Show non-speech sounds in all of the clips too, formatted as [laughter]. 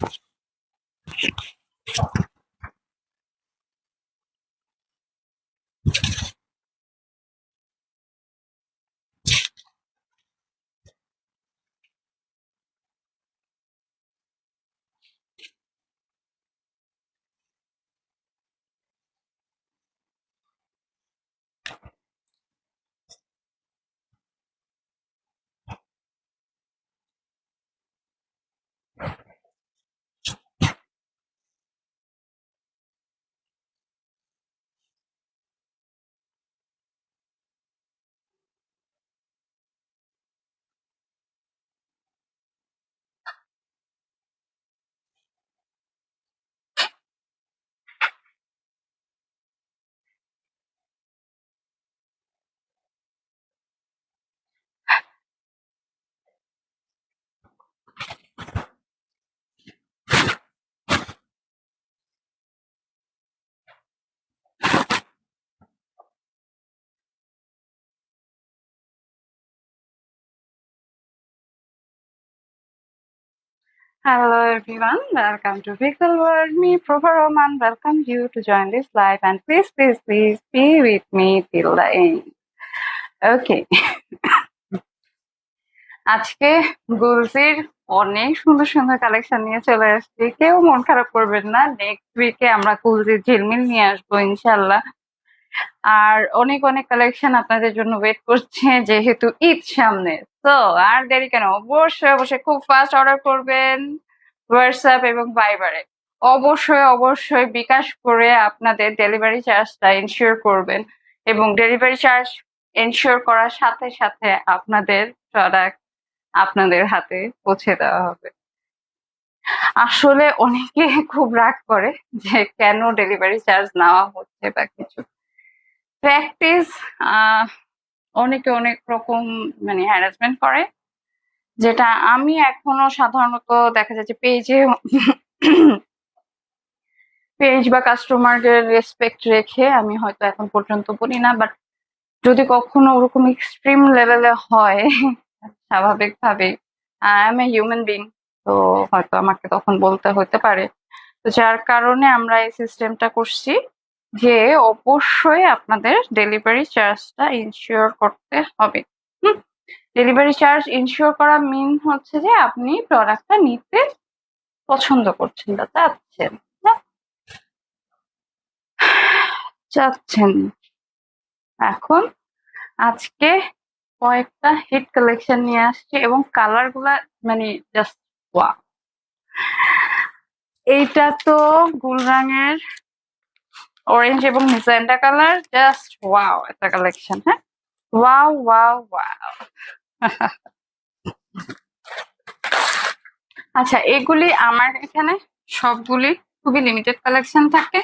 Thank you. Hello everyone, welcome to Pixel World. Me, Proper Roman, welcome you to join this live and please, please, please be with me till the end. Okay. আজকে গুলসির অনেক সুন্দর সুন্দর collection নিয়ে চলে আসছি কেউ মন খারাপ করবেন না নেক্সট উইকে আমরা গুলসির ঝিলমিল নিয়ে আসব ইনশাল্লাহ আর অনেক অনেক কালেকশন আপনাদের জন্য ওয়েট করছে যেহেতু ঈদ সামনে। তো আর দেরি কেন? অবশ্যই অবশ্যই খুব ফাস্ট অর্ডার করবেন হোয়াটসঅ্যাপ এবং ভাইবারে অবশ্যই অবশ্যই বিকাশ করে আপনাদের ডেলিভারি চার্জটা ইনশিওর করবেন এবং ডেলিভারি চার্জ ইনশিওর করার সাথে সাথে আপনাদের প্রোডাক্ট আপনাদের হাতে পৌঁছে দেওয়া হবে। আসলে অনেকে খুব রাগ করে যে কেন ডেলিভারি চার্জ নেওয়া হচ্ছে বা কিছু। প্র্যাকটিস অনেকে অনেক রকম মানে হ্যারাসমেন্ট করে। যেটা আমি এখনও সাধারণত দেখা যাচ্ছে পেজে পেজ বা কাস্টমারদের রেসপেক্ট রেখে আমি হয়তো এখন পর্যন্ত বলি না বাট যদি কখনো ওরকম এক্সট্রিম লেভেলে হয়, স্বাভাবিকভাবে I am a human being তো হয়তো আমাকে তখন বলতে হতে পারে। তো যার কারণে আমরা এই সিস্টেমটা করছি। যে অবশ্যই আপনাদের ডেলিভারি চার্জটা ইনশিওর করতে হবে। হুম? ডেলিভারি চার্জ ইনশিওর করা মিন হচ্ছে যে আপনি প্রোডাক্টটা নিতে পছন্দ করছেন বা চাচ্ছেন চাচ্ছেন এখন আজকে কয়েকটা হিট কালেকশন নিয়ে আসছে এবং কালারগুলা মানে জাস্ট ওয়া এইটা তো গুলরাঙের অরেঞ্জ এবং মিজেন্টা কালার জাস্ট ওয়াও একটা কালেকশন হ্যাঁ? ওয়াও ওয়াও ওয়াও আচ্ছা এগুলি আমার এখানে সবগুলি খুবই লিমিটেড কালেকশন থাকে।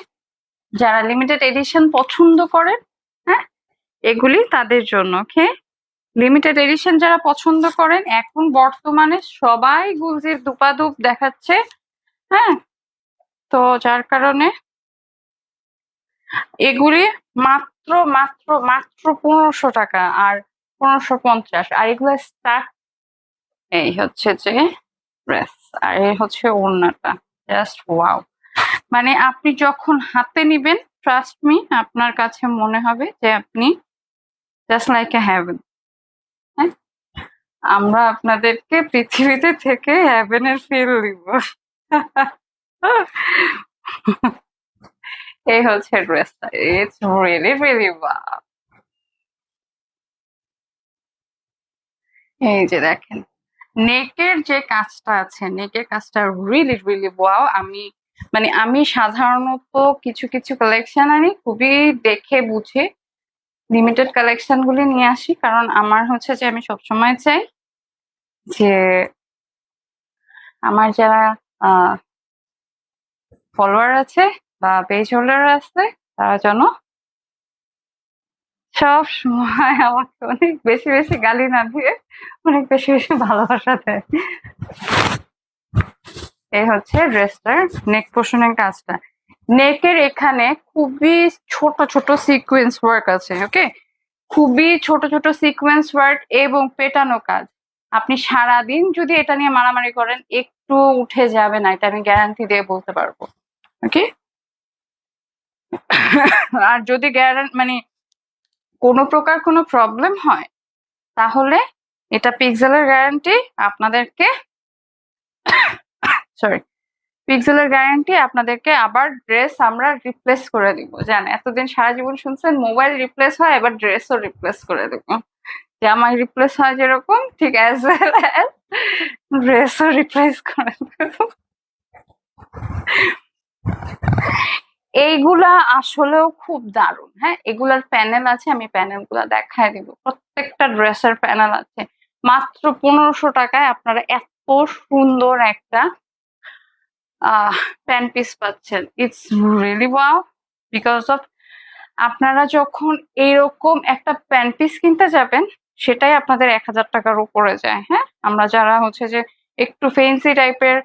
যারা লিমিটেড এডিশন পছন্দ করেন হ্যাঁ? এগুলি তাদের জন্য, ওকে? লিমিটেড এডিশন যারা পছন্দ করেন, এখন বর্তমানে সবাই গুলজির দুপাদুপ দেখাচ্ছে হ্যাঁ? তো যার কারণে এগুলি মাত্র মাত্র মাত্র পনেরোশো টাকা আর পনেরোশো পঞ্চাশ। আর এগুলো স্টার্ট এই হচ্ছে যে ড্রেস আর এই হচ্ছে ওড়নাটা। জাস্ট ওয়াও মানে আপনি যখন হাতে নিবেন ট্রাস্ট মি আপনার কাছে মনে হবে যে আপনি জাস্ট লাইক এ হ্যাভেন হ্যাঁ? আমরা আপনাদেরকে পৃথিবীতে থেকে হ্যাভেনের ফিল দিব। [laughs] এই হচ্ছে ড্রেসটা ইটস রিয়েলি রিয়েলি ওয়াও এই যে দেখেন, নেকের যে কাজটা আছে, নেকের কাজটা রিয়েলি রিয়েলি ওয়াও আমি মানে আমি সাধারণত কিছু কিছু কালেকশন আনি, খুবই দেখে বুঝে লিমিটেড কালেকশন গুলি নিয়ে আসি। কারণ আমার হচ্ছে যে আমি সবসময় চাই যে আমার যারা ফলোয়ার আছে পেজ হোল্ডার আছে তারা যেন সব সময় আমাকে অনেক বেশি বেশি গালি না দিয়ে অনেক বেশি বেশি ভালোবাসা দেয়। এই হচ্ছে ড্রেসটার নেক পোর্শনের কাজটা। নেকের এখানে খুবই ছোট ছোট সিকোয়েন্স ওয়ার্ক আছে ওকে খুবই ছোট ছোট সিকোয়েন্স ওয়ার্ক এবং পেটানো কাজ। আপনি সারাদিন যদি এটা নিয়ে মারামারি করেন, একটু উঠে যাবে না, এটা আমি গ্যারান্টি দিয়ে বলতে পারব ওকে আর যদি মানে কোনো প্রকার কোনো প্রবলেম হয়, তাহলে এটা পিক্সেলের গ্যারান্টি আপনাদেরকে সরি পিক্সেলের গ্যারান্টি আপনাদেরকে আবার ড্রেস আমরা রিপ্লেস করে দিব। জান, এতদিন সারা জীবন শুনছেন মোবাইল রিপ্লেস হয়, এবার ড্রেসও রিপ্লেস করে দেবো। জামাই রিপ্লেস হয় যেরকম, ঠিক অ্যাজ ওয়েল অ্যাজ ড্রেসও রিপ্লেস করে দেবো। এইগুলা আসলেও খুব দারুণ। হ্যাঁ এগুলার প্যানেল আছে, আমি প্যানেলগুলা দেখায় দিব। প্রত্যেকটা ড্রেসের প্যানেল আছে। মাত্র পনেরোশো টাকায় আপনারা এত সুন্দর একটা প্যান্ট পিস পাচ্ছেন। It's really wow because of আপনারা যখন এইরকম একটা প্যান্ট পিস কিনতে যাবেন, সেটাই আপনাদের এক হাজার টাকার উপরে যায়। হ্যাঁ আমরা যারা হচ্ছে যে একটু ফেন্সি টাইপের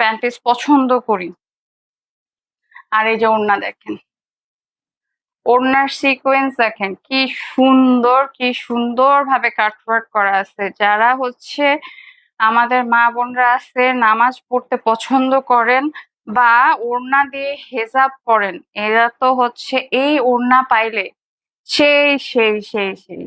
প্যান্ট পিস পছন্দ করি আর এই যে ওড়না দেখেন। ওড়নার সিকোয়েন্স দেখেন, কি সুন্দর কি সুন্দর ভাবে কাটওয়ার্ক করা আছে। যারা হচ্ছে আমাদের মা বোনরা আছে, নামাজ পড়তে পছন্দ করেন বা ওড়না দিয়ে হেজাব করেন এরা তো হচ্ছে এই ওড়না পাইলে সেই সেই সেই সেই।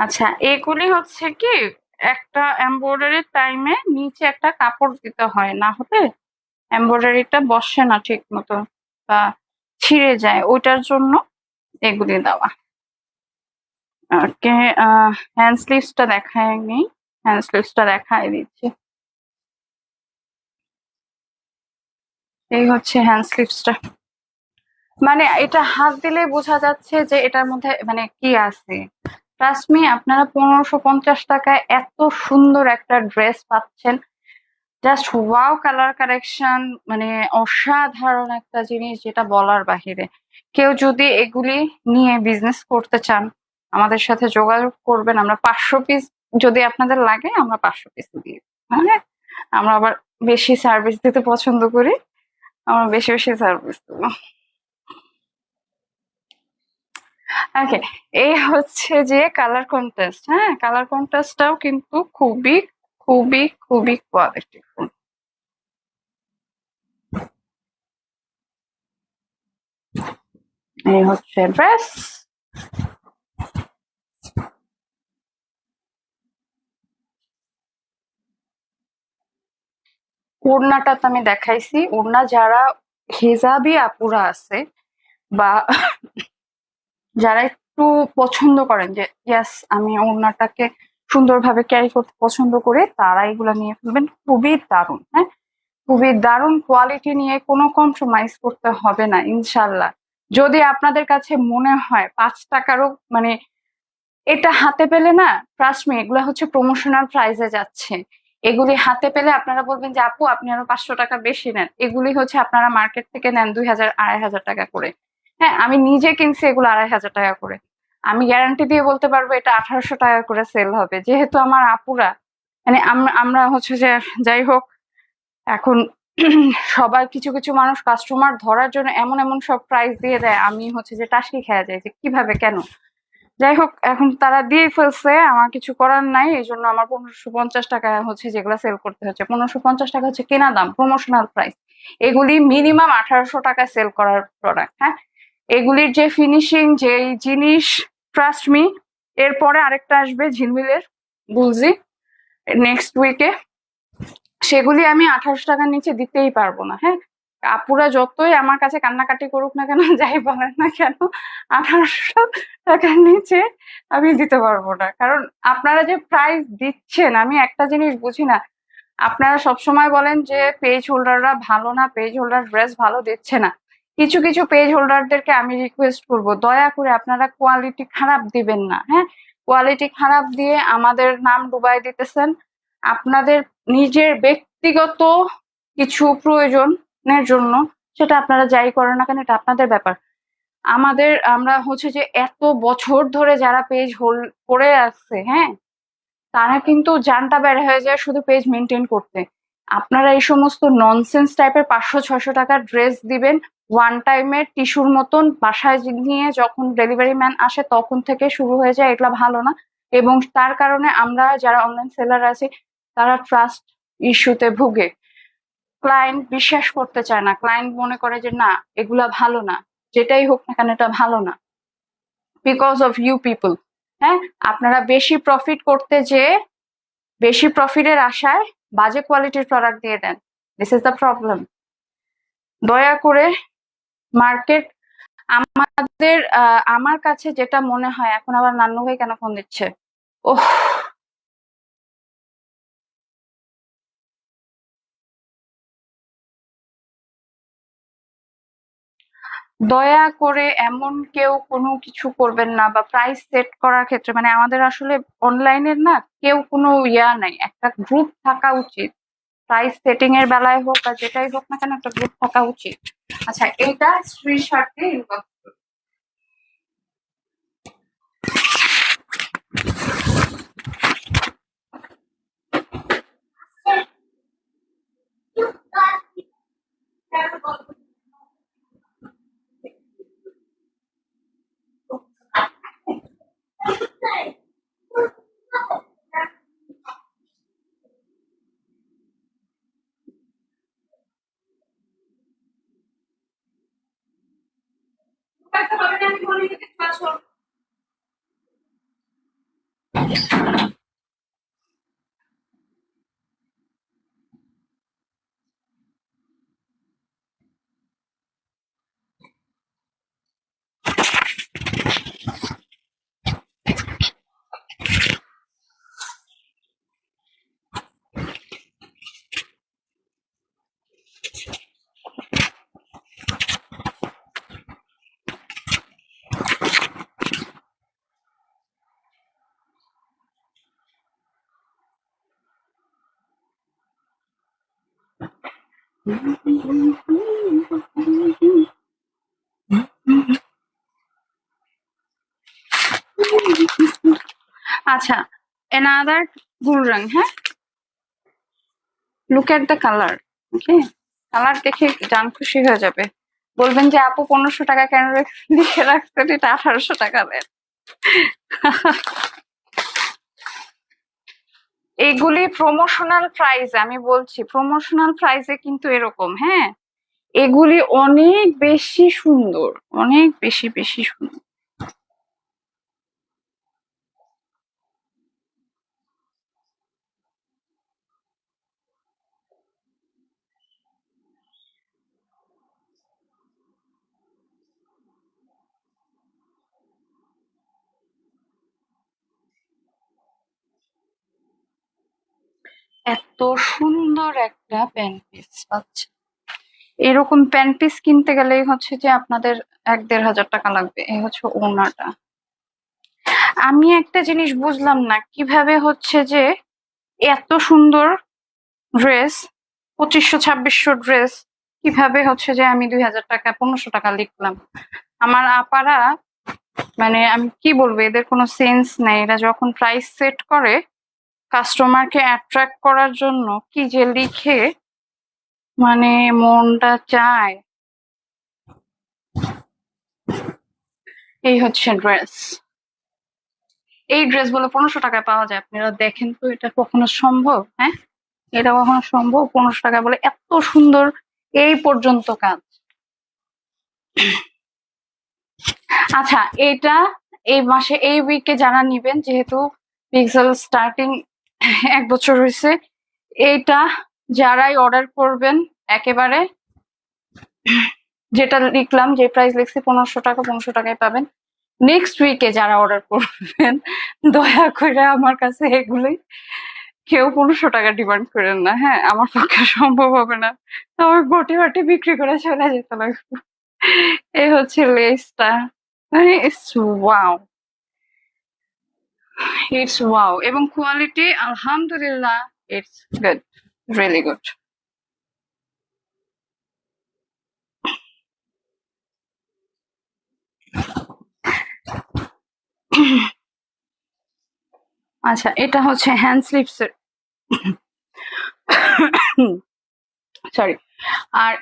আচ্ছা এগুলি হচ্ছে কি, একটা এমব্রয়ডারির টাইমে নিচে একটা কাপড় দিতে হয়, না হলে এমব্রয়ডারিটা বসে না ঠিক মতো বা ছিঁড়ে যায়, ওইটার জন্য এগুলি দেওয়া। ওকে হ্যান্ড স্লিভসটা দেখায় নি হ্যান্ড স্লিভসটা দেখায় দিচ্ছি। এই হচ্ছে হ্যান্ড স্লিভসটা মানে এটা হাত দিলে বোঝা যাচ্ছে যে এটার মধ্যে মানে কি আছে। ট্রাস্ট মি আপনারা পনেরোশো পঞ্চাশ টাকায় এত সুন্দর একটা ড্রেস পাচ্ছেন। জাস্ট ওয়াও কালার কারেকশন মানে অসাধারণ একটা জিনিস যেটা বলার বাহিরে। কেউ যদি এগুলি নিয়ে বিজনেস করতে চান, আমাদের সাথে যোগাযোগ করবেন। আমরা পাঁচশো পিস যদি আপনাদের লাগে, আমরা পাঁচশো পিস দিই মানে আমরা আবার বেশি সার্ভিস দিতে পছন্দ করি, আমরা বেশি বেশি সার্ভিস দেবো। ওকে এই হচ্ছে যে কালার কন্টেস্ট হ্যাঁ? কালার কন্টেস্টটাও কিন্তু খুবই খুবই খুবই কোয়ালিটিফুল এই হচ্ছে ড্রেস ওড়নাটা তো আমি দেখাইছি। ওড়না যারা হেজাবি আপুরা আছে বা যারা একটু পছন্দ করেন যে ইয়াস আমি ওড়নাটাকে সুন্দরভাবে ক্যারি করতে পছন্দ করে, তারা এগুলা নিয়ে ফেলবেন। খুবই দারুণ হ্যাঁ? খুবই দারুণ কোয়ালিটি নিয়ে কোনো কম্প্রোমাইজ করতে হবে না ইনশাল্লাহ যদি আপনাদের কাছে মনে হয় পাঁচ টাকারও মানে এটা হাতে পেলে না ট্রাস্ট এগুলো হচ্ছে প্রমোশনাল প্রাইসে যাচ্ছে। এগুলি হাতে পেলে আপনারা বলবেন যে, আপু, আপনি আরও পাঁচশো টাকা বেশি নেন। এগুলি হচ্ছে আপনারা মার্কেট থেকে নেন দুই হাজার, আড়াই হাজার টাকা করে। হ্যাঁ আমি নিজে কিনছি এগুলো আড়াই হাজার টাকা করে। আমি গ্যারান্টি দিয়ে বলতে পারব এটা আঠারোশো টাকা করে সেল হবে। যেহেতু আমার আপুরা মানে আমরা হচ্ছে যে, যাই হোক, এখন [clears throat] সবাই কিছু কিছু মানুষ কাস্টমার ধরার জন্য এমন এমন সব প্রাইস দিয়ে দেয়, আমি হচ্ছে যে টাসকি খেয়া যায় যে কীভাবে, কেন? যাই হোক, এখন তারা দিয়ে ফেলছে, আমার কিছু করার নাই, এই জন্য আমার পনেরোশো পঞ্চাশ টাকা হচ্ছে যেগুলো সেল করতে হচ্ছে। পনেরোশো পঞ্চাশ টাকা হচ্ছে কেনা দাম প্রমোশনাল প্রাইস এগুলি মিনিমাম আঠারোশো টাকা সেল করার প্রোডাক্ট হ্যাঁ? এগুলির যে ফিনিশিং যে জিনিস ট্রাস্ট মি এরপরে আরেকটা আসবে ঝিলমিলের বুলজি নেক্সট উইকে সেগুলি আমি আঠাশ টাকার নিচে দিতেই পারব না হ্যাঁ? আপুরা যতই আমার কাছে কান্নাকাটি করুক না কেন, যাই বলেন না কেন আঠারোশো টাকার নিচে আমি দিতে পারব না। কারণ আপনারা যে প্রাইস দিচ্ছেন, আমি একটা জিনিস বুঝি না। আপনারা সবসময় বলেন যে পেজ হোল্ডাররা ভালো না পেজ হোল্ডার ড্রেস ভালো দিচ্ছে না। কিছু কিছু পেজ হোল্ডারদেরকে আমি রিকোয়েস্ট করব, দয়া করে আপনারা কোয়ালিটি খারাপ দিবেন না হ্যাঁ? কোয়ালিটি খারাপ দিয়ে আমাদের নাম ডুবাই দিতেছেন। আপনাদের নিজের ব্যক্তিগত কিছু প্রয়োজনের জন্য, সেটা আপনারা যাই করেন না কেন, এটা আপনাদের ব্যাপার। আমাদের, আমরা হচ্ছে যে এত বছর ধরে যারা পেজ হোল্ড করে আসছে হ্যাঁ? তারা কিন্তু জানটা বের হয়ে যায় শুধু পেজ মেনটেন করতে। আপনারা এই সমস্ত ননসেন্স টাইপের পাঁচশো, ছয়শো টাকার ড্রেস দিবেন ওয়ান টাইমের টিস্যুর মতন বাসায় নিয়ে যখন ডেলিভারি ম্যান আসে তখন থেকে শুরু হয়ে যায়, এগুলা ভালো না। এবং তার কারণে আমরা যারা অনলাইন সেলার আছি, তারা ট্রাস্ট ইস্যুতে ভুগে। ক্লায়েন্ট বিশ্বাস করতে চায় না। ক্লায়েন্ট মনে করে যে, না, এগুলা ভালো না। যেটাই হোক না কেন, এটা ভালো না। বিকজ অফ ইউ পিপল হ্যাঁ? আপনারা বেশি প্রফিট করতে যে, বেশি প্রফিটের আশায় বাজে কোয়ালিটির প্রোডাক্ট দিয়ে দেন। দিস ইজ দ্য প্রবলেম দয়া করে মার্কেট আমাদের আমার কাছে যেটা মনে হয়, এখন আবার নান্নু ভাই কেন ফোন দিচ্ছে? ওহ। দয়া করে এমন কেউ কোনো কিছু করবেন না বা প্রাইস সেট করার ক্ষেত্রে মানে আমাদের আসলে অনলাইনের না, কেউ কোনো ইয়া নাই, একটা গ্রুপ থাকা উচিত প্রাইস সেটিং এর বেলায় হোক বা যেটাই হোক না কেন একটা গ্রুপ থাকা উচিত। আচ্ছা এইটা স্ক্রিনশটে ইনবক্স আচ্ছা another গুলরং হ্যাঁ? Look at the colour okay colour দেখে জান খুশি হয়ে যাবে। বলবেন যে, আপু, পনেরোশো টাকা কেন লিখে রাখছেন? এটা আঠারোশো টাকা দেন। এগুলি প্রমোশনাল প্রাইস আমি বলছি প্রমোশনাল প্রাইসে কিন্তু এরকম হ্যাঁ? এগুলি অনেক বেশি সুন্দর, অনেক বেশি বেশি সুন্দর। এত সুন্দর একটা প্যান্ট পিস পাচ্ছে। এরকম প্যান্ট পিস কিনতে গেলেই হচ্ছে যে আপনাদের এক দেড় হাজার টাকা লাগবে। এই হচ্ছে ওনাটা। আমি একটা জিনিস বুঝলাম না, কীভাবে হচ্ছে যে এত সুন্দর ড্রেস পঁচিশশো, ছাব্বিশশো ড্রেস কীভাবে হচ্ছে যে আমি দুই হাজার টাকা, পনেরোশো টাকা লিখলাম। আমার আপারা মানে আমি কি বলব, এদের কোনো সেন্স নেই। এরা যখন প্রাইস সেট করে কাস্টমারকে অ্যাট্রাক্ট করার জন্য কি যে লিখে মানে মনটা চায়। এই হচ্ছে ড্রেস এই ড্রেসগুলো পনেরোশো টাকায় পাওয়া যায়। আপনারা দেখেন তো এটা কখনো সম্ভব হ্যাঁ? এটা কখনো সম্ভব? পনেরোশো টাকা বলে এত সুন্দর এই পর্যন্ত কাজ। আচ্ছা এটা এই মাসে, এই উইকে যারা নিবেন, যেহেতু পিক্সেল স্টার্টিং এক বছর হয়েছে। এইটা যারাই অর্ডার করবেন, একেবারে যেটা লিখলাম, যে প্রাইস লিখছি, পনেরোশো টাকা, পনেরোশো টাকায় পাবেন। নেক্সট উইকে যারা অর্ডার করবেন, দয়া করে আমার কাছে এগুলোই। কেউ পনেরোশো টাকা ডিমান্ড করেন না হ্যাঁ? আমার পক্ষে সম্ভব হবে না। আমার গোটে বাটি বিক্রি করে চলে যেতে লাগবে এই হচ্ছে লেসটা মানে ওয়াও ইটস ওয়াও এবং কোয়ালিটি আলহামদুলিল্লাহ ইটস গুড রিয়েলি গুড আচ্ছা এটা হচ্ছে হ্যান্ড স্লিভস এর [coughs] সরি আর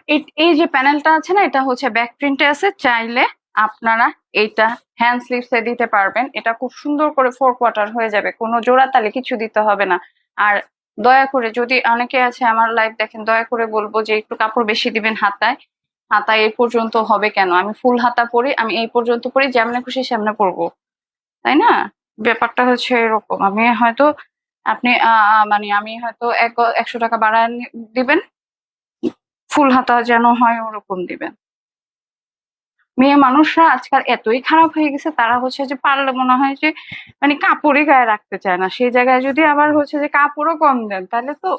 এই যে প্যানেলটা আছে না, এটা হচ্ছে ব্যাক প্রিন্টে আছে, চাইলে আপনারা এইটা হ্যান্ড স্লিভস এ দিতে পারবেন। এটা খুব সুন্দর করে ফোর কোয়ার্টার হয়ে যাবে। কোনো জোড়া তালে কিছু দিতে হবে না। আর দয়া করে যদি অনেকে আছে আমার লাইভ দেখেন, দয়া করে বলব যে একটু কাপড় বেশি দিবেন হাতায়। হাতায় এই পর্যন্ত হবে কেন? আমি ফুল হাতা পরি, আমি এই পর্যন্ত পরি, যেমনে খুশি সামনে পরবো। তাই না? ব্যাপারটা হচ্ছে এরকম। আমি হয়তো আপনি মানে আমি হয়তো এক একশো টাকা বাড়ায় দিবেন ফুল হাতা যেন হয় ওরকম দিবেন। মেয়ে মানুষরা আজকাল এতই খারাপ হয়ে গেছে, তারা হচ্ছে যে পারলে মনে হয় যে মানে কাপড়ই গায়ে রাখতে চায় না। সেই জায়গায় যদি আবার হচ্ছে যে কাপড়ও কম দেন, তাহলে তো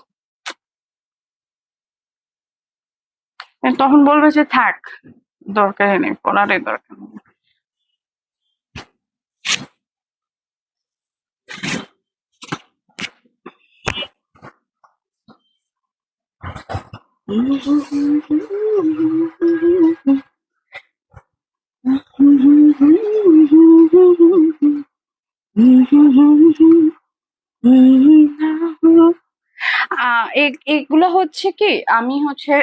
তখন বলবে যে থাক, দরকারই নেই, পড়ারই দরকার নেই। এ- [laughs] এগুলো হচ্ছে কি? আমি হচ্ছে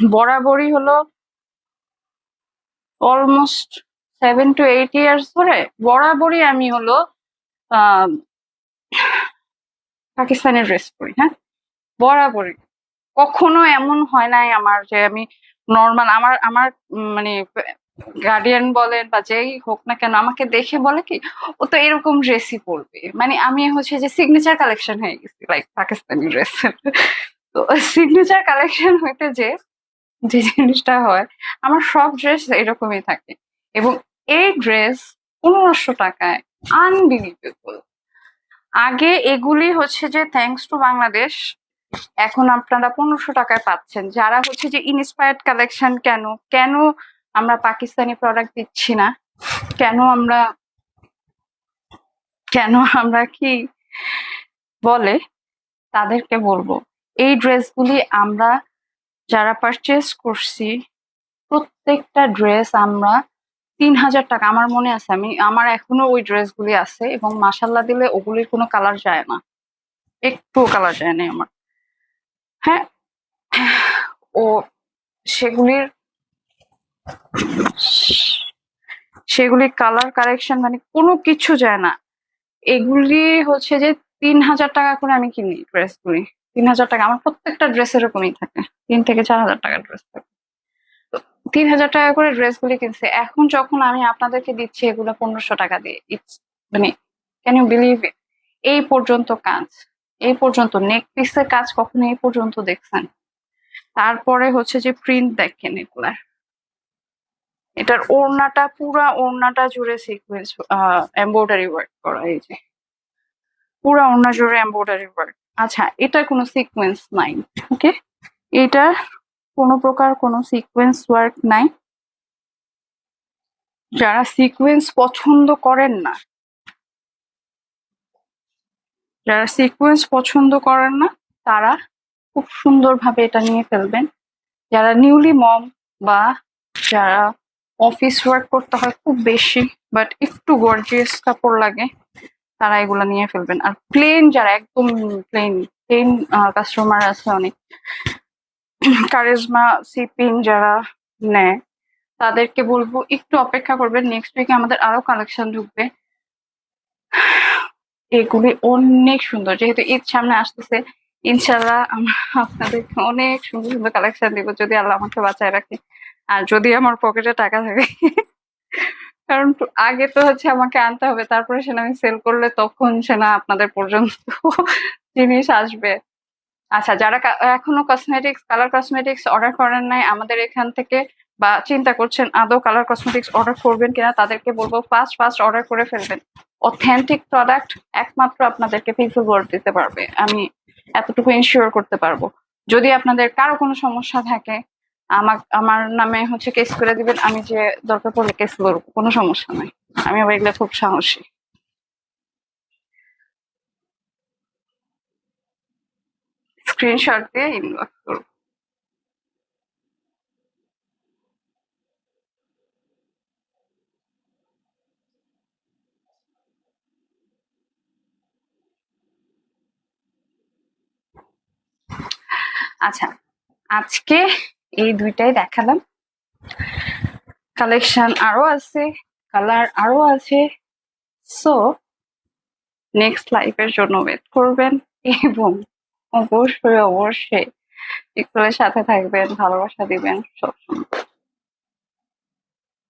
বরাবরই হলো almost seven two eight years ধরে বরাবরই আমি হলো আহ, পাকিস্তানি ড্রেস পরি হ্যাঁ? বরাবরই। কখনো এমন হয় নাই আমার যে আমি নর্মাল আমার আমার মানে গার্ডিয়ান বলেন বা যেই হোক না কেন আমাকে দেখে বলে কি, ও তো এরকম ড্রেসই পরবে। মানে আমি হচ্ছে যে সিগনেচার কালেকশন হয়ে গেছি লাইক পাকিস্তানি ড্রেস তো সিগনেচার কালেকশন হইতে যে যে জিনিসটা হয়, আমার সব ড্রেস এরকমই থাকে। এবং এই ড্রেস পনেরোশো টাকায় আনবিলিভেবল আগে এগুলি হচ্ছে যে থ্যাংকস টু বাংলাদেশ, এখন আপনারা পনেরোশো টাকায় পাচ্ছেন। যারা হচ্ছে যে ইনস্পায়ার্ড কালেকশন কেন কেন আমরা পাকিস্তানি প্রোডাক্ট দিচ্ছি না। কেন আমরা কেন আমরা কি বলে তাদেরকে বলব? এই ড্রেসগুলি আমরা যারা পারচেস করছি, প্রত্যেকটা ড্রেস আমরা তিন হাজার টাকা, আমার মনে আছে, আমি, আমার এখনও ওই ড্রেসগুলি আছে এবং মাসাল্লাহ দিলে ওগুলির কোনো কালার যায় না। একটু কালার যায় না আমার। হ্যাঁ ও, সেগুলির সেগুলি কালার কারেকশন মানে কোনো কিছু যায় না। এগুলি হচ্ছে যে তিন হাজার টাকা করে আমি কিনি ড্রেসগুলি তিন হাজার টাকা, আমার প্রত্যেকটা ড্রেস এরকমই থাকে। তিন থেকে চার হাজার টাকার ড্রেস থাকে। তিন হাজার টাকা করে ড্রেসগুলি কিনছে। এখন যখন আমি আপনাদেরকে দিচ্ছি এগুলো পনেরোশো টাকা দিয়ে। ইটস মানে ক্যান ইউ বিলিভ এই পর্যন্ত কাজ। এই পর্যন্ত নেক পিসের কাজ কখনো এই পর্যন্ত দেখছেন। তারপরে হচ্ছে যে প্রিন্ট দেখেন এগুলার। এটার ওড়নাটা পুরা ওড়নাটা জুড়ে সিকুয়েন্স এমব্রয়ডারি ওয়ার্ক করা এই যে। পুরা ওড়না জুড়ে এমব্রয়ডারি ওয়ার্ক আচ্ছা এটা কোনো সিকোয়েন্স নাই ওকে এটা কোনো প্রকার কোনো সিকোয়েন্স ওয়ার্ক নাই। যারা সিকোয়েন্স পছন্দ করেন না, যারা সিকোয়েন্স পছন্দ করেন না, তারা খুব সুন্দরভাবে এটা নিয়ে ফেলবেন। যারা নিউলি মম বা যারা অফিস ওয়ার্ক করতে হয় খুব বেশি বাট একটু গর্জিয়াস কাপড় লাগে, তারা এগুলা নিয়ে ফেলবেন। আর প্লেন যারা, একদম প্লেন প্লেন কাস্টমার আছে অনেক। কারিজমা সিপিং যারা নেয়, তাদেরকে বলব একটু অপেক্ষা করবেন নেক্সট উইকে আমাদের আরও কালেকশন ঢুকবে। এগুলি অনেক সুন্দর, যেহেতু ঈদ সামনে আসতেছে ইনশাল্লাহ আমরা আপনাদেরকে অনেক সুন্দর সুন্দর কালেকশন দিব, যদি আল্লাহ আমাকে বাঁচায় রাখে। আর যদি আমার পকেটে টাকা থাকে, কারণ আগে তো হচ্ছে আমাকে আনতে হবে, তারপরে সেটা আমি সেল করলে তখন সেটা আপনাদের পর্যন্ত জিনিস আসবে। আচ্ছা যারা এখনও কসমেটিক্স কালার কসমেটিক্স অর্ডার করেন নাই, আমাদের এখান থেকে বা চিন্তা করছেন আদৌ কালার কসমেটিক্স অর্ডার করবেন কিনা, তাদেরকে বলব ফার্স্ট ফার্স্ট অর্ডার করে ফেলবেন। অথেন্টিক প্রোডাক্ট একমাত্র আপনাদেরকে পিক্সেল বোর্ড দিতে পারবে। আমি এতটুকু ইনশিওর করতে পারব। যদি আপনাদের কারও কোনো সমস্যা থাকে আমার আমার নামে হচ্ছে কেস করে দিবেন, আমি যে দরকার পড়লে কেস করব, কোনো সমস্যা নাই। আমি আবার এগুলো খুব সাহসী। স্ক্রিনশট দিয়ে ইনবক্স করব। আচ্ছা আজকে এই দুইটাই দেখালাম। কালেকশন আরও আছে কালার আরও আছে। সো নেক্সট লাইফের জন্য ওয়েট করবেন এবং অবশ্যই অবশ্যই একটু সাথে থাকবেন, ভালোবাসা দিবেন সবসময়